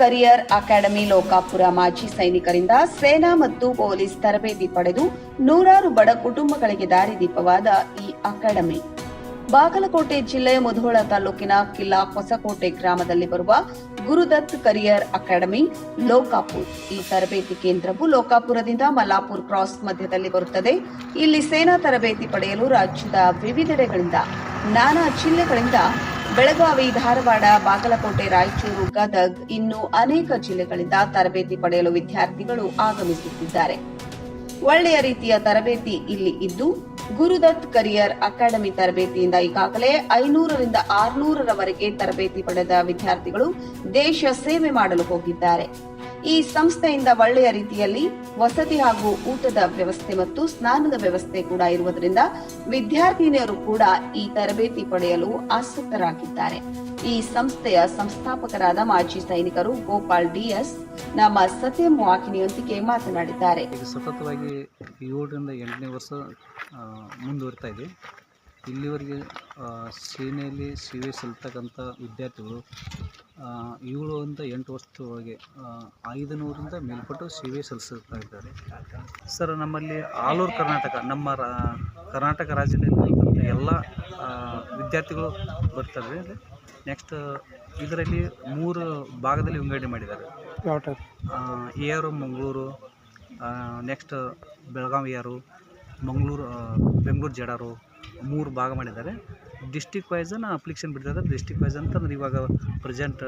Career academy Lokapura ಮಾಜಿ ಸೈನಿಕರಿಂದ ಸೇನಾ ಮತ್ತು ಪೊಲೀಸ್ ತರಬೇತಿ ಪಡೆದು ನೂರಾರು ಬಡ ಕುಟುಂಬಗಳಿಗೆ ದಾರಿದೀಪವಾದ ಈ ಅಕಾಡೆಮಿ. ಬಾಗಲಕೋಟೆ ಜಿಲ್ಲೆ ಮುಧೋಳ ತಾಲೂಕಿನ ಕಿಲ್ಲಾ ಹೊಸಕೋಟೆ ಗ್ರಾಮದಲ್ಲಿ ಬರುವ ಗುರುದತ್ ಕರಿಯರ್ ಅಕಾಡೆಮಿ ಲೋಕಾಪುರ್. ಈ ತರಬೇತಿ ಕೇಂದ್ರವು ಲೋಕಾಪುರದಿಂದ ಮಲ್ಲಾಪುರ್ ಕ್ರಾಸ್ ಮಧ್ಯದಲ್ಲಿ ಬರುತ್ತದೆ. ಇಲ್ಲಿ ಸೇನಾ ತರಬೇತಿ ಪಡೆಯಲು ರಾಜ್ಯದ ವಿವಿಧೆಡೆಗಳಿಂದ, ನಾನಾ ಜಿಲ್ಲೆಗಳಿಂದ ಬೆಳಗಾವಿ, ಧಾರವಾಡ, ಬಾಗಲಕೋಟೆ, ರಾಯಚೂರು, ಗದಗ್ ಇನ್ನು ಅನೇಕ ಜಿಲ್ಲೆಗಳಿಂದ ತರಬೇತಿ ಪಡೆಯಲು ವಿದ್ಯಾರ್ಥಿಗಳು ಆಗಮಿಸುತ್ತಿದ್ದಾರೆ. ಒಳ್ಳೆಯ ರೀತಿಯ ತರಬೇತಿ ಇಲ್ಲಿ ಇದ್ದು, ಗುರುದತ್ ಕರಿಯರ್ ಅಕಾಡೆಮಿ ತರಬೇತಿಯಿಂದ ಈಗಾಗಲೇ ಐನೂರರಿಂದ ಆರ್ನೂರರವರೆಗೆ ತರಬೇತಿ ಪಡೆದ ವಿದ್ಯಾರ್ಥಿಗಳು ದೇಶ ಸೇವೆ ಮಾಡಲು ಹೋಗಿದ್ದಾರೆ. ಈ ಸಂಸ್ಥೆಯಿಂದ ಒಳ್ಳೆಯ ರೀತಿಯಲ್ಲಿ ವಸತಿ ಹಾಗೂ ಊಟದ ವ್ಯವಸ್ಥೆ ಮತ್ತು ಸ್ನಾನದ ವ್ಯವಸ್ಥೆ ಕೂಡ ಇರುವುದರಿಂದ ವಿದ್ಯಾರ್ಥಿನಿಯರು ಕೂಡ ಈ ತರಬೇತಿ ಪಡೆಯಲು ಆಸಕ್ತರಾಗಿದ್ದಾರೆ. ಈ ಸಂಸ್ಥೆಯ ಸಂಸ್ಥಾಪಕರಾದ ಮಾಜಿ ಸೈನಿಕರು ಗೋಪಾಲ್ ಡಿಎಸ್, ನಮ್ಮ ಸತ್ಯಂ ವಾಹಿನಿಯೊಂದಿಗೆ ಮಾತನಾಡಿದ್ದಾರೆ. ಸತತವಾಗಿ ಏಳರಿಂದ ಎಂಟನೇ ವರ್ಷ ಮುಂದುವರಿತಾ ಇದೆ. ಇಲ್ಲಿವರೆಗೆ ಸೇನೆಯಲ್ಲಿ ಸೇವೆ ಸಲ್ತಕ್ಕಂಥ ವಿದ್ಯಾರ್ಥಿಗಳು ಆ, ಅಂತ ಎಂಟು ವರ್ಷದೊಳಗೆ ಐದು ಐದುನೂರಿಂದ ಮೇಲ್ಪಟ್ಟು ಸೇವೆ ಸಲ್ಲಿಸ್ತಾ ಇದ್ದಾರೆ. ಸರ್ ನಮ್ಮಲ್ಲಿ ಆಲ್ ಓವರ್ ಕರ್ನಾಟಕ ನಮ್ಮ ರಾ ಕರ್ನಾಟಕ ರಾಜ್ಯದಲ್ಲಿ ಎಲ್ಲ ವಿದ್ಯಾರ್ಥಿಗಳು ಬರ್ತಾರೆ. ನೆಕ್ಸ್ಟ್ ಇದರಲ್ಲಿ ಮೂರು ಭಾಗದಲ್ಲಿ ವಿಂಗಡಣೆ ಮಾಡಿದ್ದಾರೆ. ಎ ಆರು ಮಂಗಳೂರು ನೆಕ್ಸ್ಟ್ ಬೆಳಗಾವಿ ಯಾರು ಮಂಗಳೂರು ಬೆಂಗಳೂರು ಜಡಾರು ಮೂರು ಭಾಗ ಮಾಡಿದ್ದಾರೆ. ಡಿಸ್ಟಿಕ್ ವೈಸನ್ನು ಅಪ್ಲಿಕೇಶನ್ ಬಿಡ್ತಾರೆ ಡಿಸ್ಟಿಕ್ ವೈಸ್ ಅಂತಂದ್ರೆ ಇವಾಗ ಪ್ರೆಸೆಂಟ್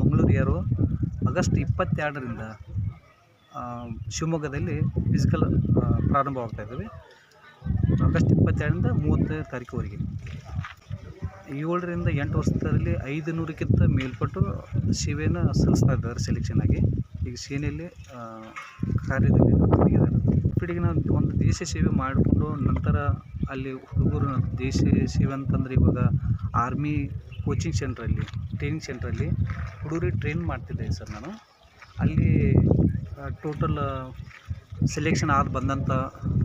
ಮಂಗಳೂರು ಯಾರು? ಆಗಸ್ಟ್ ಇಪ್ಪತ್ತೆರಡರಿಂದ ಶಿವಮೊಗ್ಗದಲ್ಲಿ ಫಿಸಿಕಲ್ ಪ್ರಾರಂಭವಾಗ್ತಾ ಇದ್ದಾವೆ. ಆಗಸ್ಟ್ ಇಪ್ಪತ್ತೆರಡರಿಂದ ಮೂವತ್ತನೇ ತಾರೀಕುವರೆಗೆ. ಏಳರಿಂದ ಎಂಟು ವರ್ಷದಲ್ಲಿ ಐದು ನೂರಕ್ಕಿಂತ ಮೇಲ್ಪಟ್ಟು ಸೇವೆಯನ್ನು ಸಲ್ಲಿಸ್ತಾ ಇದ್ದಾರೆ ಸೆಲೆಕ್ಷನ್ ಆಗಿ. ಈಗ ಸೇನೆಯಲ್ಲಿ ಕಾರ್ಯದಲ್ಲಿ ತೊಡಗಿದ್ದಾರೆ ನಾವು ಒಂದು ದೇಶ ಸೇವೆ ಮಾಡಿಕೊಂಡು ನಂತರ ಅಲ್ಲಿ ಹುಡುಗರು ದೇಶ ಅಂತಂದರೆ ಇವಾಗ ಆರ್ಮಿ ಕೋಚಿಂಗ್ ಸೆಂಟ್ರಲ್ಲಿ ಟ್ರೈನಿಂಗ್ ಸೆಂಟ್ರಲ್ಲಿ ಹುಡುಗರಿಗೆ ಟ್ರೈನ್ ಮಾಡ್ತಿದ್ದೆ ಸರ್ ನಾನು. ಅಲ್ಲಿ ಟೋಟಲ್ ಸೆಲೆಕ್ಷನ್ ಆದ ಬಂದಂಥ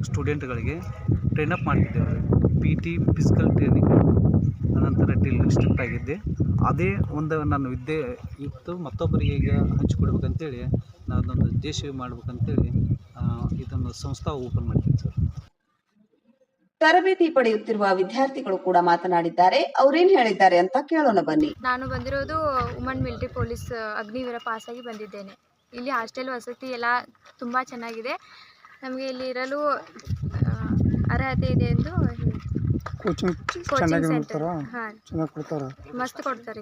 ಸ್ಟೂಡೆಂಟ್ಗಳಿಗೆ ಟ್ರೈನಪ್ ಮಾಡ್ತಿದ್ದೇವೆ ಪಿ ಟಿ ಫಿಸಿಕಲ್ ಟ್ರೈನಿಂಗ್ ಅನಂತರ ಟಿಲ್ ಸ್ಟ್ರಿಕ್ಟ್ ಆಗಿದ್ದೆ. ಅದೇ ಒಂದು ನನ್ನ ವಿದ್ಯೆ ಇತ್ತು, ಮತ್ತೊಬ್ಬರಿಗೆ ಈಗ ಹಂಚಿಕೊಡ್ಬೇಕಂತೇಳಿ ನಾನು ಅದೊಂದು ದೇಶ ಮಾಡ್ಬೇಕಂತೇಳಿ ಇದೊಂದು ಸಂಸ್ಥೆ ಓಪನ್ ಮಾಡಿದ್ದೀನಿ ಸರ್. ತರಬೇತಿ ಪಡೆಯುತ್ತಿರುವ ವಿದ್ಯಾರ್ಥಿಗಳು ಕೂಡ ಮಾತನಾಡಿದ್ದಾರೆ. ಅವ್ರೇನ್ ಹೇಳಿದ್ದಾರೆ ಅಂತ ಕೇಳೋಣ ಬನ್ನಿ. ನಾನು ಬಂದಿರೋದು ಉಮನ್ ಮಿಲಿಟರಿ ಪೊಲೀಸ್ ಅಗ್ನಿವೀರ ಆಗಿ ಬಂದಿದ್ದೇನೆ. ಇಲ್ಲಿ ಹಾಸ್ಟೆಲ್ ವಸತಿ ಎಲ್ಲ ತುಂಬಾ ಚೆನ್ನಾಗಿದೆ. ನಮಗೆ ಇಲ್ಲಿ ಇರಲು ಆ, ಅರ್ಹತೆ ಇದೆ ಎಂದು ಕೋಚಿಂಗ್ ಚೆನ್ನಾಗಿ ಸೆಂಟರ್ ಮಾಡ್ತಾರಾ? ಹಾಂ. ಚೆನ್ನಾಗಿ ಕೊಡ್ತಾರ? ಮಸ್ತ್ ಕೊಡ್ತಾರೆ.